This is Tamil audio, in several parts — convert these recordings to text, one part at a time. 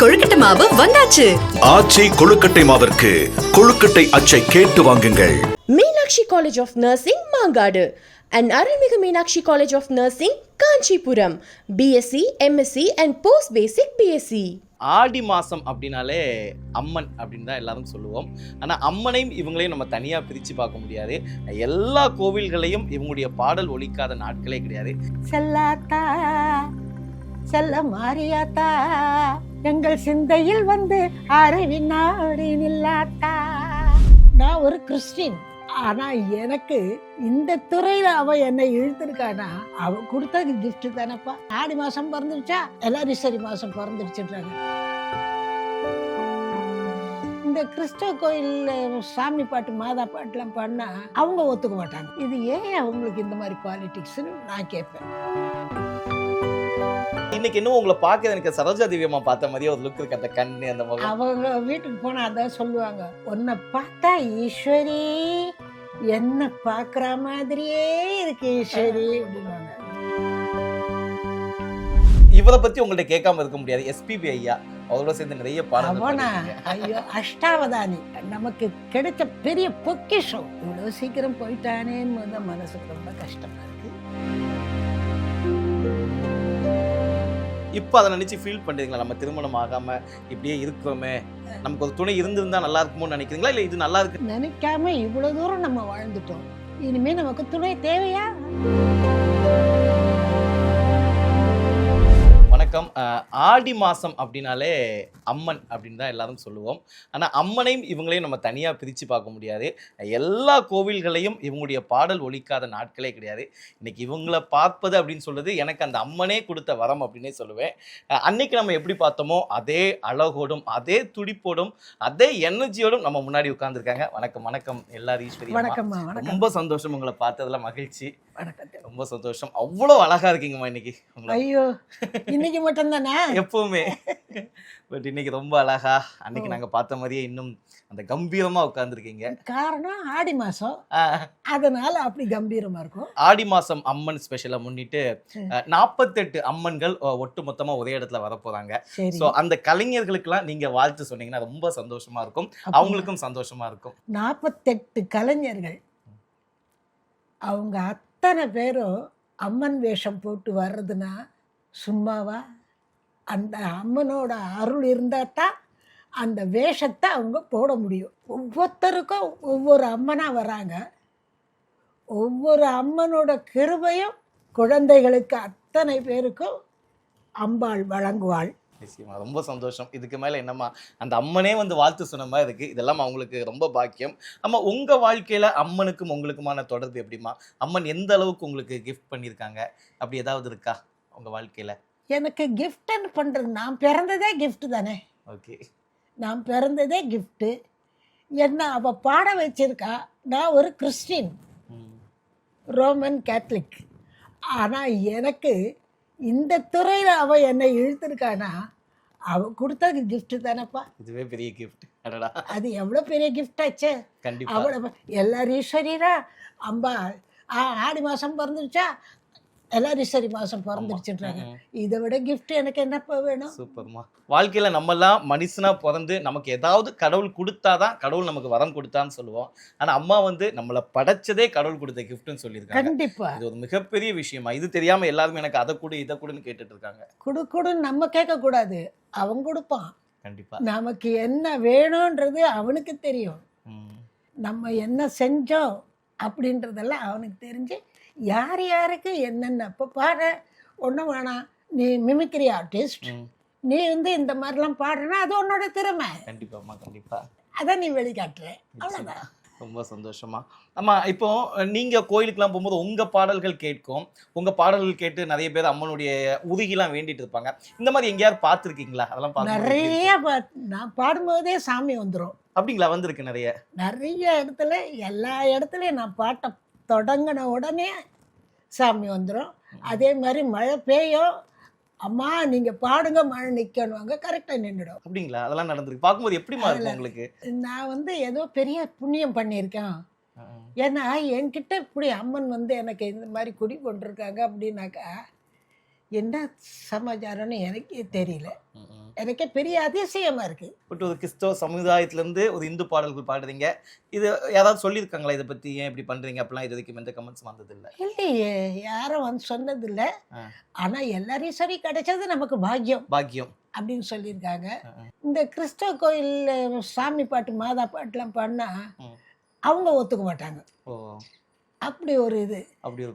கொழுக்கட்டை மாவு வந்தாச்சு. ஆச்சி கொழுக்கட்டை மாவிற்கு கொழுக்கட்டை அச்சை கேட்டு வாங்குங்கள். Meenakshi college of nursing Mangadu. And அருள்மிகு Meenakshi college of nursing Kanchipuram. BSc MSc and post basic BSc Aadi மாதம் அப்படின்னாலே அம்மன் அப்படின்னு தான் எல்லாரும் சொல்லுவோம். ஆனால் அம்மனையும் இவங்களையும் நம்ம தனியாக பிரித்து பார்க்க முடியாது. எல்லா கோவில்களையும் இவங்களுடைய பாடல் ஒலிக்காத நாட்களே கிடையாது. செல்லாத்தா செல்ல மாறியாத்தா. எங்கள் சிந்தையில் வந்து அருவி நில்லாத்தா. நான் ஒரு கிறிஸ்டின். ஆனா எனக்கு இந்த துறையில அவ என்னை இழுத்திருக்கானா? அவ கொடுத்தது கிஃப்ட் தானப்பா. ஆடி மாசம் பிறந்துருச்சா? எல்லாரும் சரி மாசம் பிறந்துருச்சுன்றாங்க. இந்த கிறிஸ்தவ கோயில்ல சாமி பாட்டு மாதா பாட்டுலாம் பண்ணா அவங்க ஒத்துக்க மாட்டாங்க. இது ஏன் அவங்களுக்கு இந்த மாதிரி பாலிடிக்ஸ்னு நான் கேட்பேன். இன்னைக்கு இன்னும் உங்களை பார்க்க எனக்கு சரோஜா திவ்யமா பார்த்த மாதிரியே ஒரு லுக் இருக்கு அந்த கண்ணு அந்த முகம். அவங்க வீட்டுக்கு போனா அதான் சொல்லுவாங்க உன்னை பார்த்தா ஈஸ்வரி என்ன பாக்குற மாதிரியே இருக்கு ஈஸ்வரி அப்படின்வாங்க இவரை பத்தி உங்கள்ட்ட கேட்காம இருக்க முடியாது. எஸ்பிபி ஐயா அவரோட சேர்ந்து நிறைய பாடியிருக்கீங்க. ஐயோ அஷ்டாவதானி. நமக்கு கிடைச்ச பெரிய பொக்கிஷம். இவ்வளவு சீக்கிரம் போயிட்டானேன்னு மனசுக்கு ரொம்ப கஷ்டமா இருக்கு. இப்போ அதை நினச்சி ஃபீல் பண்ணுறீங்களா நம்ம திருமணம் ஆகாமல் இப்படியே இருக்கிறோமே நமக்கு ஒரு துணை இருந்திருந்தா நல்லா இருக்குமோன்னு நினைக்கிறீங்களா? இல்லை இது நல்லா இருக்கு? நினைக்காம இவ்வளோ தூரம் நம்ம வாழ்ந்துட்டோம். இனிமேல் நமக்கு துணை தேவையா? வணக்கம். ஆடி மாதம் அப்படின்னாலே அம்மன் அப்படின்னு தான் எல்லாரும் சொல்லுவோம். ஆனால் அம்மனையும் இவங்களையும் நம்ம தனியாக பிரித்து பார்க்க முடியாது. எல்லா கோவில்களையும் இவங்களுடைய பாடல் ஒலிக்காத நாட்களே கிடையாது. இன்னைக்கு இவங்கள பார்ப்பது அப்படின்னு சொல்றது எனக்கு அந்த அம்மனே கொடுத்த வரம் அப்படின்னே சொல்லுவேன். அன்னைக்கு நம்ம எப்படி பார்த்தோமோ அதே அழகோடும் அதே துடிப்போடும் அதே எனர்ஜியோடும் நம்ம முன்னாடி உட்காந்துருக்காங்க வணக்கம் வணக்கம் எல்லாரும் ஈஸ்வரி வணக்கம் ரொம்ப சந்தோஷம் உங்களை பார்த்ததுல மகிழ்ச்சி. வணக்கம் ரொம்ப சந்தோஷம். அவ்வளோ அழகா இருக்கீங்கம்மா இன்னைக்கு ஐயோ இன்னைக்கு மட்டும் தானே எப்பவுமே. பட் இன்னைக்கு ரொம்ப அழகா அன்னைக்கு நாங்க பார்த்த மாதிரியே இன்னும் அந்த கம்பீரமா உட்கார்ந்துருக்கீங்க. காரணம் ஆடி மாசம். அதனால அப்படி கம்பீரமா இருக்கும். ஆடி மாசம் அம்மன் ஸ்பெஷலை முன்னிட்டு. நாற்பத்தெட்டு அம்மன்கள் ஒட்டு மொத்தமா ஒரே இடத்துல வரப்போறாங்க ஸோ அந்த கலைஞர்களுக்கெல்லாம் நீங்க வாழ்த்து சொன்னீங்கன்னா ரொம்ப சந்தோஷமா இருக்கும். அவங்களுக்கும் சந்தோஷமா இருக்கும். நாற்பத்தெட்டு கலைஞர்கள். அவங்க அத்தனை பேரும் அம்மன் வேஷம் போட்டு வர்றதுன்னா சும்மாவா? அந்த அம்மனோட அருள் இருந்தால் தான் அந்த வேஷத்தை அவங்க போட முடியும். ஒவ்வொருத்தருக்கும் ஒவ்வொரு அம்மனாக வராங்க. ஒவ்வொரு அம்மனோட கிருபையும் குழந்தைகளுக்கு அத்தனை பேருக்கும் அம்பாள் வழங்குவாள். நிச்சயமா ரொம்ப சந்தோஷம். இதுக்கு மேலே என்னம்மா அந்த அம்மனே வந்து வாழ்த்து சொன்ன மாதிரி இருக்கு. இதெல்லாம் அவங்களுக்கு ரொம்ப பாக்கியம். அம்மா உங்கள் வாழ்க்கையில் அம்மனுக்கும் உங்களுக்குமான தொடர்பு எப்படிம்மா? அம்மன் எந்த அளவுக்கு உங்களுக்கு கிஃப்ட் பண்ணியிருக்காங்க? அப்படி ஏதாவது இருக்கா? உங்க வாழ்க்கையில? எனக்கு கிஃப்ட்னு பண்ணுறது நான் பிறந்ததே gift தானே. ஓகே நான் பிறந்ததே கிஃப்ட்டு என்ன அவள் பாட வச்சிருக்கா? நான் ஒரு கிறிஸ்டின். ரோமன் கேத்தலிக் ஆனால் எனக்கு இந்த துறையில் அவள் என்னை இழுத்திருக்கானா? அவள் கொடுத்தது gift தானேப்பா. இதுவே பெரிய கிஃப்ட் அது எவ்வளோ பெரிய gift ஆச்சே? கண்டிப்பா. அவளை எல்லாரும் ஈஸ்வரியரா அம்பா ஆ ஆடி மாதம் பிறந்துருச்சா? எல்லாரும் ஈஸ்வரி மாதம் பிறந்துருச்சுன்றாங்க. இதை விட gift எனக்கு என்னப்பா வேணும்? சூப்பர்மா. வாழ்க்கையில நம்மலாம் மனுஷனா பிறந்து நமக்கு ஏதாவது கடவுள் கொடுத்தாதான் கடவுள் நமக்கு வரம் கொடுத்தான்னு சொல்லுவோம். ஆனா அம்மா வந்து நம்மளை படைச்சதே கடவுள் கொடுத்த கிஃப்ட்னு சொல்லியிருக்காங்க. கண்டிப்பா. இது ஒரு மிகப்பெரிய விஷயமா. இது தெரியாம எல்லாருமே எனக்கு அதை கொடு இதை கொடுன்னு கேட்டுட்டு இருக்காங்க கொடு கொடுன்னு நம்ம கேட்கக்கூடாது அவன் கொடுப்பான். கண்டிப்பா. நமக்கு என்ன வேணுன்றது அவனுக்கு தெரியும். நம்ம என்ன செஞ்சோம் அப்படின்றதெல்லாம் அவனுக்கு தெரிஞ்சு யார் யாருக்கு என்னென்ன இப்போ பாரு ஒன்றும் வேணாம் நீ மிமிக்ரி ஆர்டிஸ்ட். நீ வந்து இந்த மாதிரிலாம் பாடுறனா அது உன்னோட திறமை. கண்டிப்பாம்மா கண்டிப்பா. அதை நீ வெளிக்காட்டுற. அவ்வளோதான். ரொம்ப சந்தோஷமா. ஆமா இப்போ நீங்க கோயிலுக்குலாம் போகும்போது உங்க பாடல்கள் கேட்கும். உங்க பாடல்கள் கேட்டு நிறைய பேர் அம்மனுடைய உருகிலாம் வேண்டிட்டு இருப்பாங்க. இந்த மாதிரி எங்கேயாவது பார்த்துருக்கீங்களா? அதெல்லாம் எப்படி நிறைய நான் பாடும்போதே சாமி வந்துடும் அப்படிங்களா? வந்திருக்கு நிறைய. நிறைய இடத்துல எல்லா இடத்துலையும் நான் பாட்டை தொடங்கின உடனே சாமி வந்துடும் அதே மாதிரி மழை பெய்யும். அம்மா நீங்கள் பாடுங்க மழை நிற்கணுவாங்க கரெக்டாக நின்றுடும் அப்படிங்களா? அதெல்லாம் நடந்திருக்கு. பார்க்கும்போது அதுல- உங்களுக்கு? நான் வந்து ஏதோ பெரிய புண்ணியம் பண்ணியிருக்கேன். ஏன்னா என்கிட்ட இப்படி அம்மன் வந்து எனக்கு இந்த மாதிரி குடி கொண்டிருக்காங்க அப்படின்னாக்கா என்ன சமாச்சாரம்னு எனக்கே தெரியல. எனக்கே பெரிய அதிசயமா இருக்கு. பட் ஒரு கிறிஸ்தவ சமுதாயத்திலேருந்து ஒரு இந்து பாடல்கள் பாடுறீங்க. இது யாராவது சொல்லியிருக்காங்களா இதை பற்றி ஏன் இப்படி பண்ணுறீங்க அப்படிலாம் இது வரைக்கும் எந்த கமெண்ட்ஸ் வந்ததில்லை. இல்லையே யாரும் வந்து சொன்னதில்ல. ஆ. ஆனா எல்லாரையும் சரி கிடைச்சது நமக்கு பாக்கியம். பாக்கியம். அப்படின்னு சொல்லியிருக்காங்க. இந்த கிறிஸ்தவ கோயில்ல சாமி பாட்டு மாதா பாட்டுலாம் பண்ணா ம். அவங்க ஒத்துக்க மாட்டாங்க. அப்படி ஒரு இது.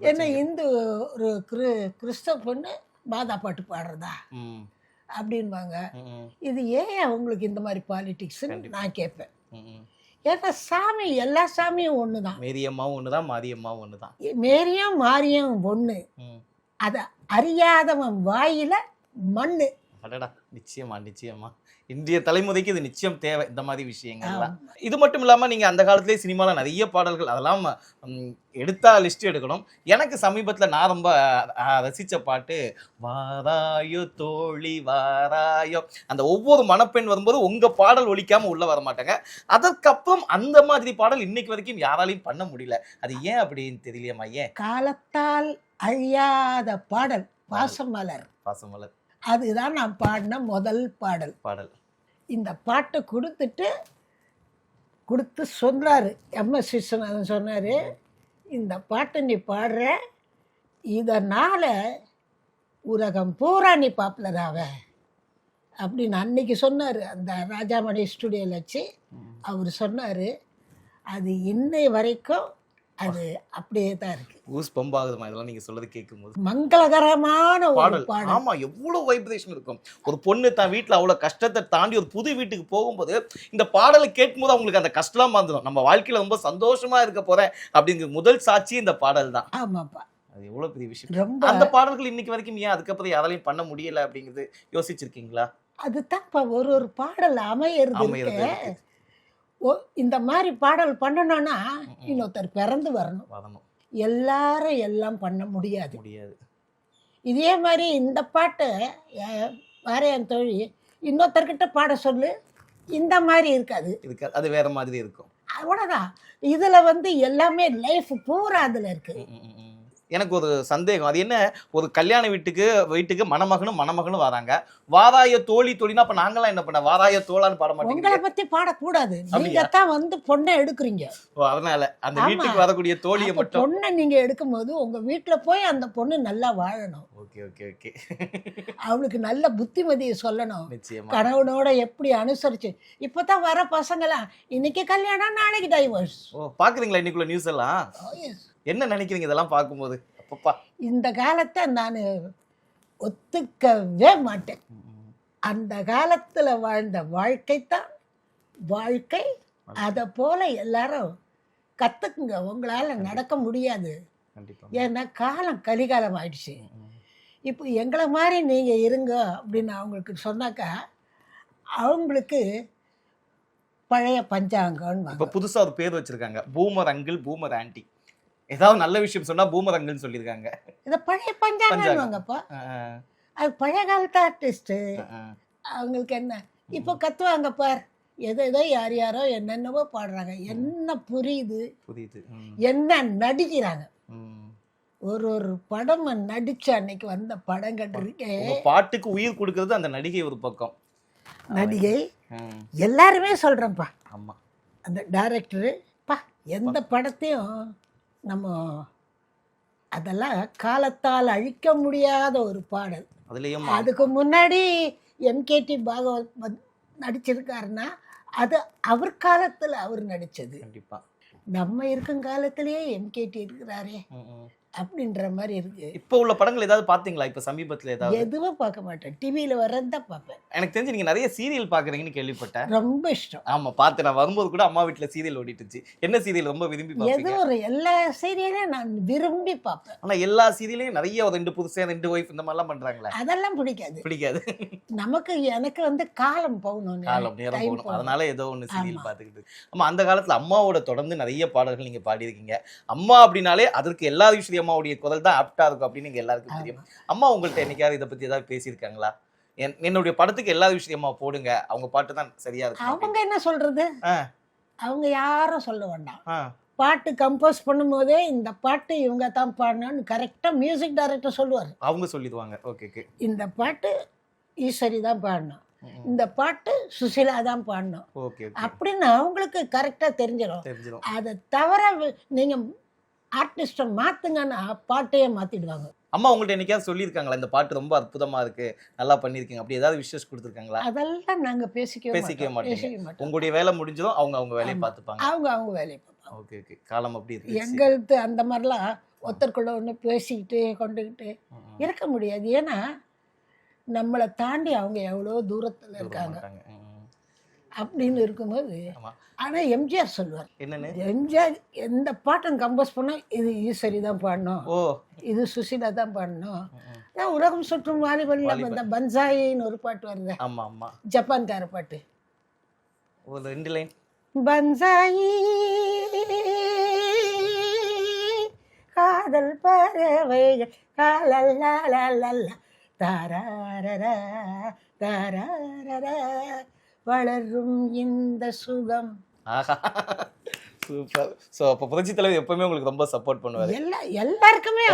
என்ன. இந்து ஒரு கிறிஸ்தவ பொண்ணு மாதா பாட்டு பாடுறதா? அப்படின்பாங்க இது ஏன் அவங்களுக்கு இந்த மாதிரி கண்டிப்பா. நான் கேட்பேன். ஏன்னா சாமி எல்லா சாமியும் ஒன்று தான் மேரியம்மாவும் ஒன்று தான் மாரியம்மாவும் ஒன்று தான் மேரியும் மாரியும் ஒன்று. அதை அறியாதவன் வாயில மண்ணு. அடடா நிச்சயமா நிச்சயமா. இன்றைய தலைமுறைக்கு இது நிச்சயம் தேவை இந்த மாதிரி விஷயங்கள்லாம். இது மட்டும் இல்லாம நீங்க அந்த காலத்திலேயே சினிமால நிறைய பாடல்கள் அதெல்லாம் எடுத்தா லிஸ்ட் எடுக்கணும். எனக்கு சமீபத்துல நான் ரொம்ப ரசிச்ச பாட்டு வாராயோ தோழி வாராயோ அந்த ஒவ்வொரு மணப்பெண் வரும்போது உங்க பாடல் ஒலிக்காம உள்ள வர மாட்டாங்க. அதற்கப்புறம் அந்த மாதிரி பாடல் இன்னைக்கு வரைக்கும் யாராலையும் பண்ண முடியல. அது ஏன் அப்படின்னு தெரியலையம்மா ஏன்? காலத்தால் அழியாத பாடல். பாசமலர். பாசமலர். அதுதான் நான் பாடின முதல் பாடல். பாடல். இந்த பாட்டை கொடுத்துட்டு கொடுத்து சொன்னார் எம்எஸ் விஸ்வநாதன் சொன்னார் இந்த பாட்டை நீ பாடுற இதனால் உலகம் பூரா நீ பாப்புலர் ஆவ. அப்படின்னு அன்னைக்கு சொன்னார். அந்த ராஜாமணி ஸ்டுடியோவில் வச்சு அவர் சொன்னார் அது இன்னை வரைக்கும் அது அப்படியே தான் இருக்கு. ஊஸ் பம்பாகுதுமா இதெல்லாம் நீங்க சொல்றது கேட்கும்போது. மங்களகரமான பாடல். ஆமா எவ்வளவு வைப்ரேஷன் இருக்கும். ஒரு பொண்ணு தான் வீட்ல அவ்வளவு கஷ்டத்தை தாண்டி ஒரு புது வீட்டுக்கு போகும்போது இந்த பாடலை கேட்கும்போது அவங்களுக்கு அந்த கஷ்டம்லாம் மறந்துடும் நம்ம வாழ்க்கையில ரொம்ப சந்தோஷமா இருக்க போறேன் அப்படிங்கிற முதல் சாட்சி இந்த பாடல் தான். ஆமாப்பா. அது எவ்வளவு பெரிய விஷயம். ரொம்ப அந்த பாடல்கள் இன்னைக்கு வரைக்கும் ஏன் அதுக்கப்புறம் யாராலையும் பண்ண முடியல அப்படிங்கிறது யோசிச்சிருக்கீங்களா? அதுதான்ப்பா ஒரு ஒரு பாடல் அமையிறது அமையிறது இருக்கு. இருக்கு. ஓ இந்த மாதிரி பாடல் பண்ணணும்னா. இன்னொருத்தர் பிறந்து வரணும். வரணும். எல்லாரும் எல்லாம் பண்ண முடியாது. முடியாது. இதே மாதிரி இந்த பாட்டை அஹ், வாரையான் தோழி இன்னொருத்தர்கிட்ட பாட சொல்லு. இந்த மாதிரி இருக்காது. இதுக்கு அது வேற மாதிரி இருக்கும். அவ்வளோதான் இதில் வந்து எல்லாமே லைஃப் பூரா அதில் இருக்கு. ம், ம், ம், ம். எனக்கு ஒரு சந்தேகம். அது என்ன? ஒரு கல்யாண வீட்டுக்கு வீட்டுக்கு மணமகனும் மணமகனும் வராங்க. வாராய தோழி தோழினா அப்ப நாங்களாம் என்ன பண்ண? வாராய தோளான்னு பாட உங்களை மாட்டேங்கிறீங்க பத்தி பாடக்கூடாது? நீங்க தான் வந்து பொண்ணை எடுக்கிறீங்க. ஓ, அதனால அந்த. வீட்டுக்கு வரக்கூடிய தோழியை மட்டும் பொண்ணை நீங்க எடுக்கும்போது உங்க வீட்டுல போய் அந்த பொண்ணு நல்லா வாழணும். Okay okay okay. அவளுக்கு நல்ல புத்திமதியை சொல்லணும். கணவனோட எப்படி அனுசரிச்சு. இப்பதான் வர பசங்களாம் இன்னைக்கு கல்யாணம் நாளைக்கு டைவர்ஸ் ஓ பாக்குறீங்களா இன்னைக்குள்ள நியூஸ் எல்லாம்? என்ன நினைக்கிறீங்க இதெல்லாம் பார்க்கும்போது? அப்பப்பா. இந்த காலத்தை நான் ஒத்துக்கவே மாட்டேன். அந்த காலத்துல வாழ்ந்த வாழ்க்கை தான் வாழ்க்கை. அதை போல எல்லாரும் கத்துக்குங்க. உங்களால நடக்க முடியாது. ஏன்னா காலம் கலிகாலம் ஆயிடுச்சு. இப்போ எங்களை மாதிரி நீங்கள் இருங்க அப்படின்னு அவங்களுக்கு சொன்னாக்கா அவங்களுக்கு பழைய பஞ்சாங்கன்னு இப்ப புதுசா ஒரு பேர் வச்சிருக்காங்க. பூமர் அங்கிள் பூமர் ஆன்டி ஏதாவது நல்ல விஷயம் சொன்னா பூமர் அங்கிள்னு சொல்லியிருக்காங்க. இதை பழைய ஆஹ், அது பழைய காலத்து ஆஹ். அவங்களுக்கு என்ன? இப்போ கத்துவாங்க பார். எதோ ஏதோ யார் யாரோ என்னென்னவோ பாடுறாங்க. என்ன புரியுது? புரியுது. என்ன நடிக்கிறாங்க. ஒரு ஒரு படம் நடிச்ச அன்னைக்கு வந்த படங்கள் இருக்கே உங்க பாட்டுக்கு உயிர் கொடுக்கறது அந்த நடிகை ஒரு பக்கம். நடிகை? எல்லாருமே சொல்கிறேன்ப்பா ஆமா. அந்த டைரக்டரு பா எந்த படத்தையும் நம்ம அதெல்லாம் காலத்தால் அழிக்க முடியாத ஒரு பாடல். அதுலயும் அதுக்கு முன்னாடி எம்கேடி பாகவத் நடிச்சிருக்காருன்னா அது அவர் காலத்தில் அவர் நடித்தது கண்டிப்பா. நம்ம இருக்கும் காலத்திலேயே எம்கேடி இருக்கிறாரே. அப்படின்ற மாதிரி இருக்கு. இப்ப உள்ள படங்கள் ஏதாவது பாத்தீங்களா? இப்ப சமீபத்துல ஏதாவது? எதுவும் பார்க்க மாட்டேன். டிவியில் வர்றதான் பார்ப்பேன். எனக்கு தெரிஞ்சு நீங்க நிறைய சீரியல் பாக்குறீங்கன்னு கேள்விப்பட்டேன். ரொம்ப இஷ்டம். ஆமா பார்த்தேன் நான் வரும்போது கூட அம்மா வீட்ல சீரியல் ஓடிட்டு இருந்துச்சு என்ன சீரியல் ரொம்ப விரும்பி எது பாப்பீங்க ஒரு எல்லா சீரியலையும் நான் விரும்பி பார்ப்பேன். ஆனா எல்லா சீரியலையும் நிறைய ரெண்டு புதுசா ரெண்டு ஒய்ஃப் இந்த மாதிரிலாம் பண்றாங்களே? அதெல்லாம் பிடிக்காது. பிடிக்காது. நமக்கு எனக்கு வந்து காலம் போகணும் காலம் நேரம் போகணும். அதனால ஏதோ ஒண்ணு சீரியல். பார்த்துக்கிட்டு. ஆமா அந்த காலத்துல அம்மாவோட தொடர்ந்து நிறைய பாடல்கள் நீங்க பாடியிருக்கீங்க. அம்மா அப்படின்னாலே அதற்கு எல்லா விஷயம் அம்மாவுடைய குரல் தான் ஆப்டா இருக்கும் அப்படின்னு நீங்க எல்லாருக்கும் தெரியும். அம்மா உங்கள்ட்ட என்னைக்காவது இதை பத்தி ஏதாவது பேசியிருக்காங்களா? என்- என்னுடைய படத்துக்கு எல்லா விஷயமா போடுங்க. அவங்க பாட்டு தான் சரியா இருக்கும் அவங்க என்ன சொல்றது. அவங்க யாரும் சொல்ல வேண்டாம். பாட்டு கம்போஸ் பண்ணும்போதே இந்த பாட்டு இவங்க தான் பாடணும்னு கரெக்டாக மியூசிக் டைரக்டர் சொல்லுவார். அவங்க சொல்லிடுவாங்க. ஓகே ஓகே இந்த பாட்டு ஈஸ்வரி தான் பாடணும். இந்த பாட்டு சுசிலா தான் பாடணும். அப்படின்னு அவங்களுக்கு கரெக்டாக தெரிஞ்சிடும் அதை தவிர வி- நீங்க ஆர்டிஸ்ட்டை மாத்துங்கன்னா பாட்டையே மாத்திடுவாங்க. அம்மா உங்கள்ட்ட என்னைக்காவது சொல்லியிருக்காங்களா? இந்த பாட்டு ரொம்ப அற்புதமா இருக்கு நல்லா பண்ணியிருக்கீங்க அப்படி ஏதாவது விஷஸ் கொடுத்துருக்காங்களா? அதெல்லாம் நாங்க பேசிக்கவே பேசிக்கவே மாட்டோம் மாட்டீங்க. பேசிக்க மாட்டோம். உங்களுடைய வேலை முடிஞ்சதும் அவங்க அவங்க வேலையை. பார்த்துப்பாங்க. அவங்க அவங்க வேலையை பார்ப்பாங்க. Okay okay. காலம் அப்படி இருக்கு. எங்களுக்கு அந்த மாதிரிலாம் ஒருத்தருக்குள்ள ஒன்று பேசிக்கிட்டு கொண்டுக்கிட்டு இருக்க முடியாது. ஏன்னா நம்மளை தாண்டி அவங்க எவ்வளோ தூரத்துல இருக்காங்க. அப்படின்னு இருக்கும்போது ஆமா. ஆனா எம்ஜிஆர் சொல்லுவார். என்னன்னு? எம்ஜிஆர் எந்த பாட்டும் கம்போஸ் பண்ணா இது ஈஸ்வரி தான் பாடணும். ஓ. இது சுசிலா தான் பாடணும். அதான் உலகம் சுற்றும் வாலிபல்ல வாலிபன். இந்த பன்சாயின்னு ஒரு பாட்டு வருது. ஜப்பான்கார பாட்டு. ஒரு ரெண்டு லைன் பன்சாயி காதல் பறவைகள் காலல்லாலல்ல தாராரரா தாராரரா. வளரும் இந்த சுகம். ஆஹா. சூப்பர் ஸோ அப்போ புரட்சி தலைவர் எப்பவுமே உங்களுக்கு ரொம்ப சப்போர்ட் பண்ணுவாரு. எல்லா எல்லாருக்குமே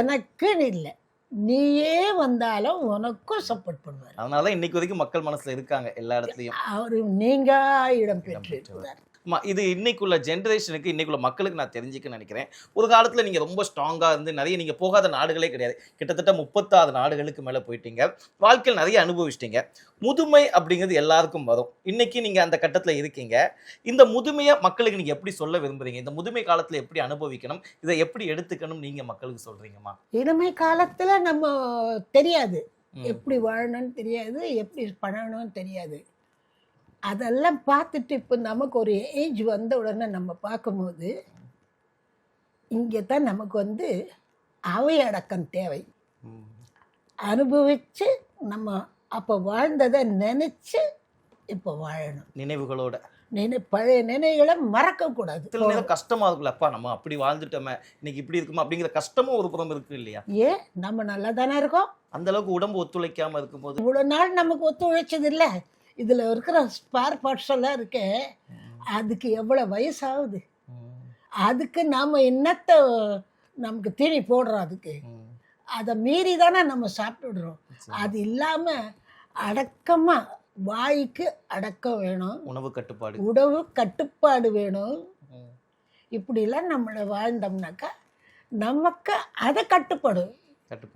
எனக்குன்னு இல்லை. நீயே வந்தாலும் உனக்கும் சப்போர்ட் பண்ணுவார். அதனால தான் இன்னைக்கு வரைக்கும் மக்கள் மனசுல இருக்காங்க எல்லா இடத்துலயும். அவரு நீங்கா இடம் பெற்று இது இன்னைக்குள்ள ஜென்ரேஷனுக்கு இன்னைக்குள்ள மக்களுக்கு நான் தெரிஞ்சுக்க நினைக்கிறேன். ஒரு காலத்துல நீங்க ரொம்ப ஸ்ட்ராங்கா இருந்து நிறைய நீங்க போகாத நாடுகளே கிடையாது. கிட்டத்தட்ட முப்பத்தாறு நாடுகளுக்கு மேல போயிட்டீங்க. வாழ்க்கையில் நிறைய அனுபவிச்சிட்டீங்க. முதுமை அப்படிங்கிறது எல்லாருக்கும் வரும். இன்னைக்கு நீங்க அந்த கட்டத்துல இருக்கீங்க. இந்த முதுமையை மக்களுக்கு நீங்க எப்படி சொல்ல விரும்புறீங்க? இந்த முதுமை காலத்துல எப்படி அனுபவிக்கணும்? இதை எப்படி எடுத்துக்கணும் நீங்க மக்களுக்கு சொல்றீங்கம்மா? இளமை காலத்துல நம்ம தெரியாது. எப்படி வாழணும்னு தெரியாது. எப்படி பண்ணணும்னு தெரியாது. அதெல்லாம் பார்த்துட்டு இப்போ நமக்கு ஒரு ஏஜ் வந்த உடனே நம்ம பார்க்கும்போது இங்கே தான் நமக்கு வந்து அவை அடக்கம் தேவை. அனுபவித்து நம்ம அப்போ வாழ்ந்ததை நினச்சி இப்போ வாழணும். நினைவுகளோட. நினை பழைய நினைவுகளை மறக்கக்கூடாது. சில நேரம் கஷ்டமா இருக்குல்ல அப்பா நம்ம அப்படி வாழ்ந்துட்டோமே இன்னைக்கு இப்படி இருக்குமா அப்படிங்கிற கஷ்டமும் ஒரு புறம் இருக்கு இல்லையா? ஏன் நம்ம நல்லா தானே இருக்கோம்? அந்த அளவுக்கு உடம்பு ஒத்துழைக்காம இருக்கும்போது. இவ்வளோ நாள் நமக்கு ஒத்துழைச்சது இல்லை இதில் இருக்கிற ஸ்பேர் பார்ட்ஸ் எல்லாம் இருக்கே அதுக்கு எவ்வளோ வயசாகுது? அதுக்கு நாம் என்னத்தை நமக்கு தீனி போடுறோம் அதுக்கு? அதை மீறி தானே நம்ம சாப்பிட்டுடுறோம். அது இல்லாமல் அடக்கமாக வாய்க்கு அடக்கம் வேணும். உணவு கட்டுப்பாடு. உணவு கட்டுப்பாடு வேணும். இப்படிலாம் நம்மளை வாழ்ந்தோம்னாக்கா நமக்கு அதை கட்டுப்படும். கட்டுப்பாடு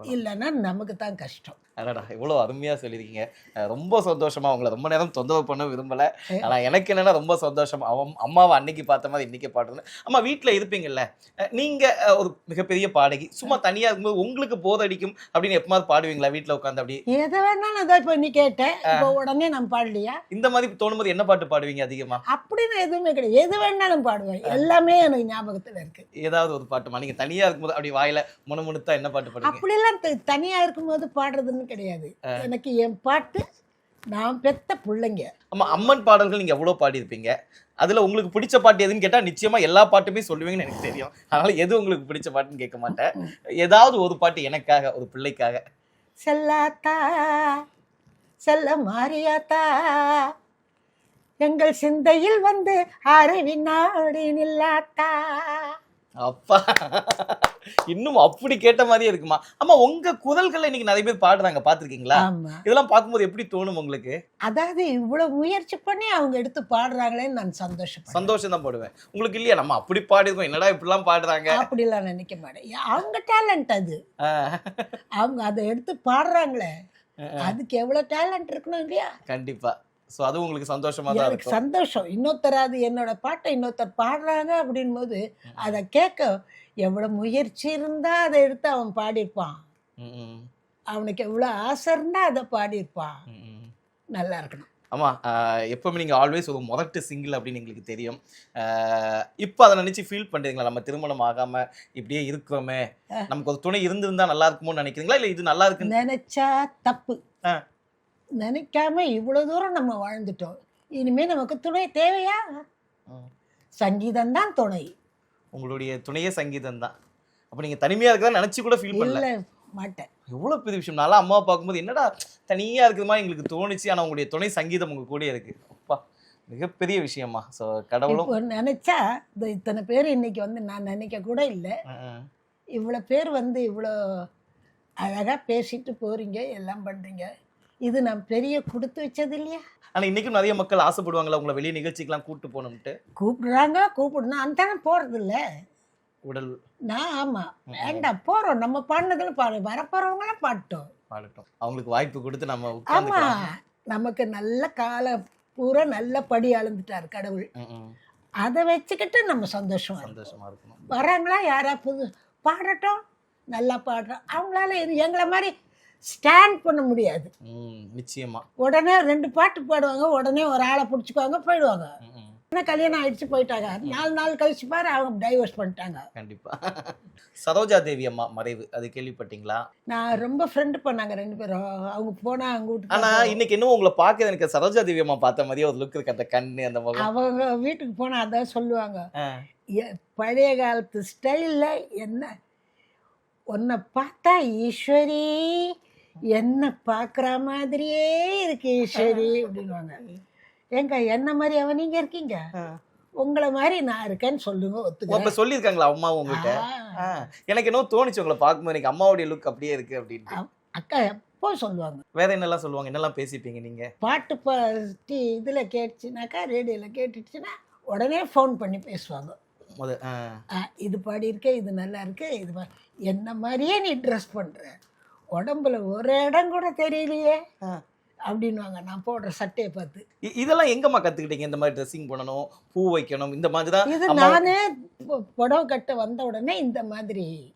இல்லைன்னா நமக்கு தான் கஷ்டம். அடடா இவ்வளோ அருமையா சொல்லியிருக்கீங்க. ரொம்ப சந்தோஷமா உங்களை ரொம்ப நேரம் தொந்தரவு பண்ண விரும்பல. ஆனா எனக்கு என்னன்னா ரொம்ப சந்தோஷம். அவன் அம்மாவை அன்னைக்கு பார்த்த மாதிரி இன்னைக்கு பாடுறது அம்மா வீட்ல இருப்பீங்கல்ல? அஹ் நீங்க அஹ், ஒரு மிகப்பெரிய பாடகி. சும்மா தனியா இருக்கும்போது உங்களுக்கு போதடிக்கும் அப்படின்னு எப்பமாவது பாடுவீங்களா வீட்ல உட்காந்து அப்படி? எதை வேணாலும் அதான் இப்போ நீ கேட்டேன். இப்போ உடனே நான் பாடலையா? இந்த மாதிரி தோணும்போது என்ன பாட்டு பாடுவீங்க அதிகமா? அப்படின்னு எதுவுமே கிடையாது. எது வேணாலும் பாடுவேன். எல்லாமே எனக்கு ஞாபகத்தில் இருக்கு. ஏதாவது ஒரு பாட்டுமா? நீங்க தனியா இருக்கும்போது அப்படி வாயில முணுமுணுத்தா என்ன பாட்டு பாடுவீங்க? அப்படிலாம் தனியா இருக்கும்போது பாடுறதுன்னு கிடையாது. எனக்கு என் பாட்டு நான் பெத்த பிள்ளைங்க. ஆமா அம்மன் பாடல்கள் நீங்க எவ்வளவு பாடியிருப்பீங்க? அதுல உங்களுக்கு பிடிச்ச பாட்டு எதுன்னு கேட்டா நிச்சயமா எல்லா பாட்டுமே சொல்லுவீங்கன்னு எனக்கு தெரியும். அதனால எது உங்களுக்கு பிடிச்ச பாட்டுன்னு கேட்க மாட்டேன். ஏதாவது ஒரு பாட்டு எனக்காக ஒரு பிள்ளைக்காக. செல்லாத்தா செல்ல மாரியாத்தா எங்கள் சிந்தையில் வந்து அருவி நாடி நில்லாத்தா அப்பா. இன்னும் அப்படி கேட்ட மாதிரியே இருக்குமா? ஆமா உங்க குரல்கள் இன்னைக்கு நிறைய பேர் பாடுறாங்க பாத்திருக்கீங்களா இதெல்லாம் பார்க்கும்போது எப்படி தோணும் உங்களுக்கு? அதாவது இவ்வளவு முயற்சி பண்ணி அவங்க எடுத்து பாடுறாங்களேன்னு நான் சந்தோஷப்படுறேன். சந்தோஷம் தான் போடுவேன். உங்களுக்கு இல்லையா? நம்ம அப்படி பாடிருக்கோம் என்னடா இப்படிலாம் பாடுறாங்க? அப்படிலாம் நினைக்க மாட்டேன். அவங்க டேலண்ட் அது. அவங்க அதை எடுத்து பாடுறாங்களே. அதுக்கு எவ்வளவு டேலண்ட் இருக்கணும் இல்லையா? கண்டிப்பா. சோ அது உங்களுக்கு சந்தோஷமா தான் எனக்கு இருக்கும். சந்தோஷம். இன்னொருத்தர் அது என்னோட பாட்டை இன்னொருத்தர் பாடுறாங்க அப்படின் போது அதை கேட்க எவ்வளவு முயற்சி இருந்தா அதை எடுத்து அவன் பாடியிருப்பான். அவனுக்கு எவ்வளவு ஆசை இருந்தா அதை பாடியிருப்பான். நல்லா இருக்கணும். ஆமா ஆஹ் எப்பவுமே நீங்க ஆல்வேஸ் ஒரு முதட்டு சிங்கிள் அப்படின்னு எங்களுக்கு தெரியும். இப்போ அதை நினைச்சு ஃபீல் பண்றீங்களா? நம்ம திருமணம் ஆகாம இப்படியே இருக்கிறோமே. நமக்கு ஒரு துணை இருந்திருந்தா நல்லா இருக்குமோன்னு நினைக்கிறீங்களா? இல்ல இது நல்லா இருக்கு நினைச்சா தப்பு. ஆ. நினைக்காம இவ்வளவு தூரம் நம்ம வாழ்ந்துட்டோம். இனிமே நமக்கு துணை தேவையா? சங்கீதம் தான் துணை. உங்களுடைய துணையே சங்கீதம் தான் அப்ப நீங்க தனிமையா இருக்கிறதா நினைச்சு கூட ஃபீல் பண்ணல. மாட்டேன். எவ்வளவு பெரிய விஷயம். நல்லா அம்மாவை பார்க்கும்போது என்னடா தனியா இருக்கிற மாதிரி எங்களுக்கு தோணுச்சு. ஆனா உங்களுடைய துணை சங்கீதம் உங்க கூட இருக்கு. அப்பா மிகப்பெரிய விஷயமா ஸோ கடவுளும் நினைச்சா இந்த இத்தனை பேர் இன்னைக்கு வந்து நான் நினைக்க கூட இல்லை. இவ்வளோ பேர் வந்து இவ்வளோ அழகாக பேசிட்டு போறீங்க எல்லாம் பண்றீங்க. இது நான் பெரிய கொடுத்து வச்சது இல்லையா ஆனா இன்னைக்கும் நிறைய மக்கள் ஆசைப்படுவாங்களா உங்களை வெளிய நிகழ்ச்சிக்கெல்லாம் கூட்டு போகணும்ட்டு கூப்பிடுறாங்க கூப்பிடணும். அந்த தானே போறது இல்ல உடல். நான் ஆமா. வேண்டாம் போறோம். நம்ம பாடினதுல பாடு. வரப்போறவங்களாம் பாட்டோம். பாடட்டும். அவங்களுக்கு வாய்ப்பு கொடுத்து நம்ம ஆமா. நமக்கு நல்ல கால பூரா நல்ல படி அளந்துட்டார் கடவுள். அதை வச்சுக்கிட்டு நம்ம சந்தோஷமா. சந்தோஷமா இருக்கணும். வராங்களா யாரா புது பாடட்டும். நல்லா பாடுறோம். அவங்களால எங்களை மாதிரி ஸ்டாண்ட் பண்ண முடியாது. ம், நிச்சயமா. உடனே ரெண்டு பாட்டு பாடுவாங்க உடனே ஒரு ஆளை பிடிச்சிக்குவாங்க போயிடுவாங்க. என்ன கல்யாணம் ஆயிடுச்சு போயிட்டாங்க. நாலு நாள் கழிச்சு பாரு அவங்க டைவர்ஸ் பண்ணிட்டாங்க. கண்டிப்பா. சரோஜா தேவி அம்மா மறைவு அது கேள்விப்பட்டீங்களா? நான் ரொம்ப ஃப்ரெண்டு பண்ணாங்க ரெண்டு பேரும். அவங்க போனா அவங்க ஆனா வீட்டுக்கு இன்னைக்கு இன்னும் உங்களை பார்க்க எனக்கு சரோஜா தேவி அம்மா பார்த்த மாதிரியே ஒரு லுக் இருக்கு அந்த கண்ணு அந்த முகம். அவங்க வீட்டுக்கு போனா அதான் சொல்லுவாங்க. பழைய காலத்து ஸ்டைல்ல என்ன உன்னை பார்த்தா ஈஸ்வரி என்ன பார்க்குற மாதிரியே இருக்கு ஈஸ்வரி அப்படின்வாங்க ஏங்க என்ன மாதிரி அவன் நீங்க இருக்கீங்க. உங்களை மாதிரி நான் இருக்கேன்னு சொல்லுங்க அப்ப ஒத்துக்கிறேன் சொல்லியிருக்காங்களா அம்மா உங்ககிட்ட. எனக்கு என்னவோ தோணுச்சு உங்களை பார்க்கும்போது எனக்கு அம்மாவுடைய லுக் அப்படியே இருக்கு அப்படின்ட்டு. அக்கா எப்போ சொல்லுவாங்க? வேற என்னெல்லாம் சொல்லுவாங்க? என்னெல்லாம் பேசிப்பீங்க நீங்க? பாட்டு பாட்டி இதில் கேட்டுச்சுனாக்கா ரேடியோவில் கேட்டுச்சுன்னா உடனே ஃபோன் பண்ணி பேசுவாங்க. முத ஆ. ஆ, இது இது நல்லா இருக்கு இது என்ன மாதிரியே நீ ட்ரெஸ் பண்ற? உடம்புல ஒரு இடம் கூட தெரியலையே. அப்படின்வாங்க நான் போடுற சட்டையை பார்த்து. இதெல்லாம் எங்கம்மா கத்துக்கிட்டீங்க? இந்த மாதிரி ட்ரெஸ்ஸிங் பண்ணணும் பூ வைக்கணும் இந்த மாதிரி தான் இது நானே புடவை கட்ட வந்த உடனே இந்த மாதிரி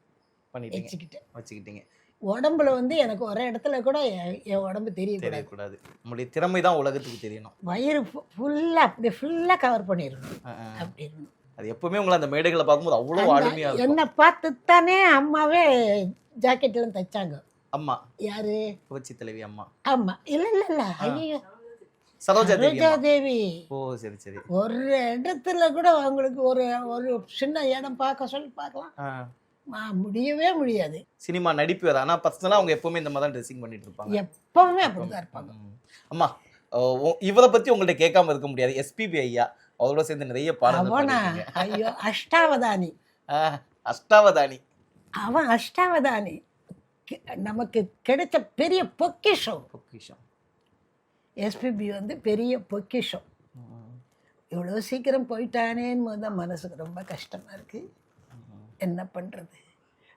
வச்சுக்கிட்டேன். வச்சுக்கிட்டீங்க. உடம்புல வந்து எனக்கு ஒரு இடத்துல கூட என் உடம்பு தெரியக்கூடாது. தெரியக்கூடாது. நம்முடைய திறமை தான் உலகத்துக்கு தெரியணும். வயிறு ஃபுல்லாக அப்படியே ஃபுல்லாக கவர் பண்ணிடணும். அப்படி அது எப்பவுமே உங்களை அந்த மேடைகளை பார்க்கும்போது அவ்வளோ அந்த- அருமையா இருக்கும். என்னை பார்த்து தானே அம்மாவே ஜாக்கெட்லாம் தைச்சாங்க. அம்மா. யாரு? புரட்சி தலைவி அம்மா. ஆமா இல்ல இல்ல இல்ல. ஐயோ சரோஜா தேவி ஓ சரி சரி. ஒரு இடத்துல கூட அவங்களுக்கு ஒரு ஒரு சின்ன இடம் பார்க்க சொல்லி பார்க்கலாம். முடியவே முடியாது. சினிமா நடிப்பு வேற. ஆனா பர்சனலா அவங்க எப்பவுமே இந்த மாதிரி தான் ட்ரெஸ்ஸிங் பண்ணிட்டு இருப்பாங்க. எப்பவுமே அப்படிதான் இருப்பாங்க. அம்மா இவரை பத்தி உங்கள்ட்ட கேட்காம இருக்க முடியாது. எஸ்பிபி ஐயா அவரோட சேர்ந்து நிறைய பாடிருக்கீங்க. ஐயோ அஷ்டாவதானி. அஷ்டாவதானி. அவன் அஷ்டாவதானி. நமக்கு கிடைச்ச பெரிய பொக்கிஷம். பொக்கிஷம். எஸ்பிபி வந்து பெரிய பொக்கிஷம். இவ்வளோ சீக்கிரம் போயிட்டானேன்னு போது தான் மனசுக்கு ரொம்ப கஷ்டமா இருக்கு. என்ன பண்றது?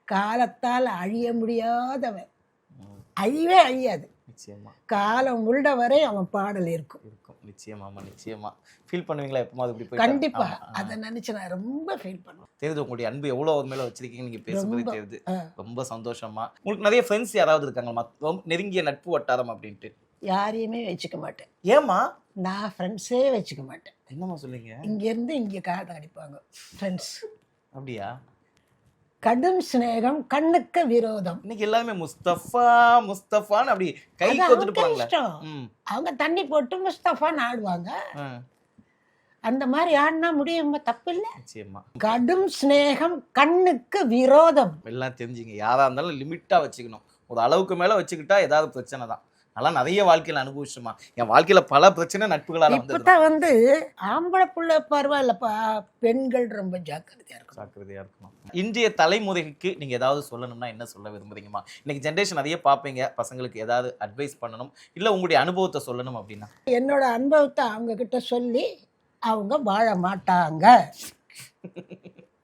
காலத்தால் அழிய முடியாதவன். அழிவே அழியாது. காலம் உள்ள வரை அவன் பாடல் இருக்கும். இருக்கும் நிச்சயமாமா நிச்சயமா. ஃபீல் பண்ணுவீங்களா எப்பமா இப்படி போய் கண்டிப்பா. அதை நினைச்சு நான் ரொம்ப ஃபீல் பண்ணுவேன். தெரியுது உங்களுடைய அன்பு எவ்வளவு அவர் மேல வச்சிருக்கீங்க நீங்க பேசும்போது. தெரியுது. ரொம்ப சந்தோஷமா. உங்களுக்கு நிறைய ஃப்ரெண்ட்ஸ் யாராவது இருக்காங்களா? நெருங்கிய நட்பு வட்டாரம் அப்படின்ட்டு. யாரையுமே வச்சுக்க மாட்டேன். ஏமா நான் ஃப்ரெண்ட்ஸே வச்சுக்க மாட்டேன். என்னம்மா சொல்லுங்க இங்கேருந்து இங்கே காட்ட அடிப்பாங்க. ஃப்ரெண்ட்ஸ் அப்படியா? கடும் சிநேகம் கண்ணுக்கு விரோதம். இன்னைக்கு எல்லாருமே முஸ்தபா முஸ்தபான்னு அப்படி கை கொத்துட்டு அவங்க தண்ணி போட்டு முஸ்தஃபான்னு ஆடுவாங்க. அந்த மாதிரி ஆடினா முடியுமா? தப்பு இல்லை கடும் சிநேகம் கண்ணுக்கு விரோதம். எல்லாம் தெரிஞ்சுங்க. யாரா இருந்தாலும் லிமிட்டா வச்சுக்கணும். ஒரு அளவுக்கு மேல வச்சுக்கிட்டா ஏதாவது பிரச்சனை தான். அதெல்லாம் நிறைய வாழ்க்கையில அனுபவிச்சுமா. என் வாழ்க்கையில பல பிரச்சனை நட்புகளால வந்து இப்பதான் வந்து ஆம்பளை புள்ள பரவாயில்லப்பா பெண்கள் ரொம்ப ஜாக்கிரதையா இருக்கும் ஜாக்கிரதையா இருக்கணும். இன்றைய தலைமுறைக்கு நீங்க ஏதாவது சொல்லணும்னா என்ன சொல்ல விரும்புறீங்கம்மா? இன்னைக்கு ஜென்ரேஷன் நிறைய பார்ப்பீங்க. பசங்களுக்கு ஏதாவது அட்வைஸ் பண்ணணும். இல்ல உங்களுடைய அனுபவத்தை சொல்லணும் அப்படின்னா? என்னோட அனுபவத்தை அவங்க கிட்ட சொல்லி அவங்க வாழ மாட்டாங்க.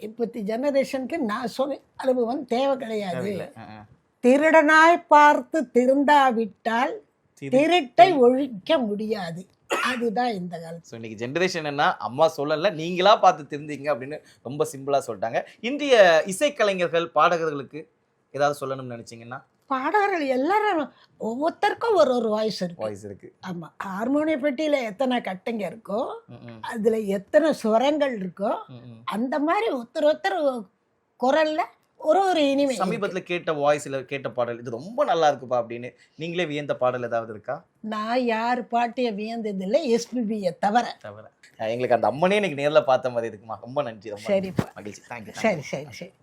இப்பத்தி ஜெனரேஷனுக்கு நான் சொன்ன அனுபவம் தேவை கிடையாது. திருடனாய் பார்த்து திருந்தாவிட்டால் திரு- திருட்டை ஒழிக்க முடியாது. அதுதான் இந்த காலத்து ஸோ இன்னைக்கு ஜென்ரேஷன் என்ன அம்மா சொல்லல நீங்களா பார்த்து தெரிந்தீங்க அப்படின்னு ரொம்ப சிம்பிளா சொல்லிட்டாங்க. இன்றைய இசைக்கலைஞர்கள் பாடகர்களுக்கு ஏதாவது சொல்லணும்னு நினைச்சீங்கன்னா? பாடகர்கள் எல்லாரும் ஒவ்வொருத்தருக்கும் ஒரு ஒரு வாய்ஸ் இருக்கு. வாய்ஸ் இருக்கு. ஆமா ஹார்மோனிய பெட்டியில எத்தனை கட்டைங்க இருக்கோ அதுல எத்தனை சுரங்கள் இருக்கோ. அந்த மாதிரி ஒருத்தர் ஒருத்தர் குரல்ல ஒரு ஒரு இனிமை. சமீபத்துல கேட்ட வாய்ஸ்ல கேட்ட பாடல் இது ரொம்ப நல்லா இருக்குப்பா அப்படின்னு நீங்களே வியந்த பாடல் ஏதாவது இருக்கா? நான் யார் பாட்டிய வியந்ததில்லை எஸ்பிபியை தவிர. தவிர. எங்களுக்கு அந்த அம்மனே இன்னைக்கு நேர்ல பார்த்த மாதிரி இருக்குமா? ரொம்ப நன்றி ரொம்ப மகிழ்ச்சி. தேங்க்யூ சரி சரி சரி.